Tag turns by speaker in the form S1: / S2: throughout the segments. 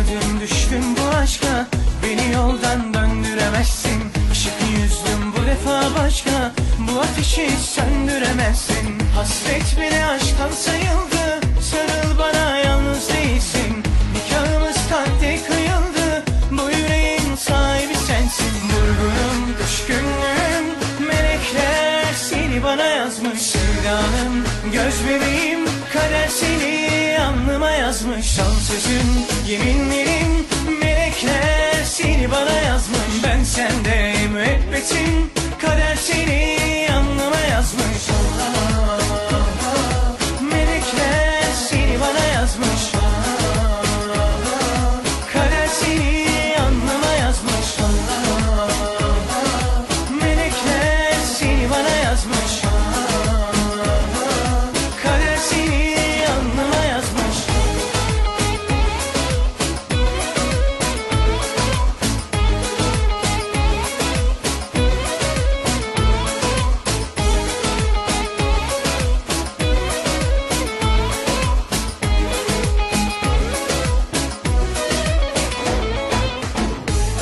S1: Anlamadım düştüm bu aşka Beni yoldan döndüremezsin. Şık yüzdüm bu defa başka Bu ateşi söndüremezsin. Hasret bile aşktan sayıldı Sarıl bana yalnız değilsin. Nikahımız tatlı kıyıldı Bu yüreğin sahibi sensin. Vurgunum, düşkünlüğüm Melekler seni bana yazmış. Sevdanım, göz bebeğim Kader seni alnıma yazmış. Şansızın yeminlerim Melekler seni bana yazmış. Ben sende müebbetim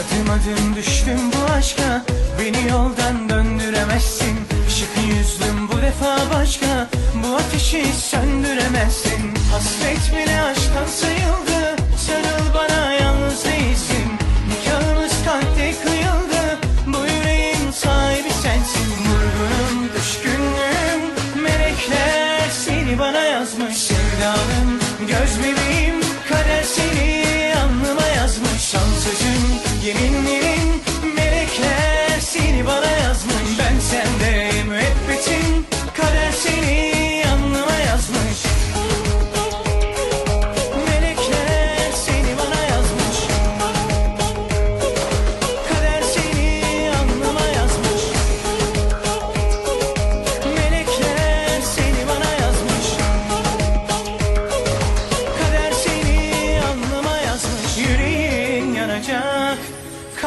S1: Adım adım düştüm bu aşka. Beni yoldan döndüremezsin. Işık yüzlüm bu defa başka. Bu ateşi söndüremezsin. Hasret bile aşktan sayıldı. Sarıl bana yalnız değilsin. Nikahımız kalpte kıyıldı. Bu yüreğin sahibi sensin. Vurgunum, düşkünlüğüm Melekler seni bana yazmış. Sevdanım, göz bebeğim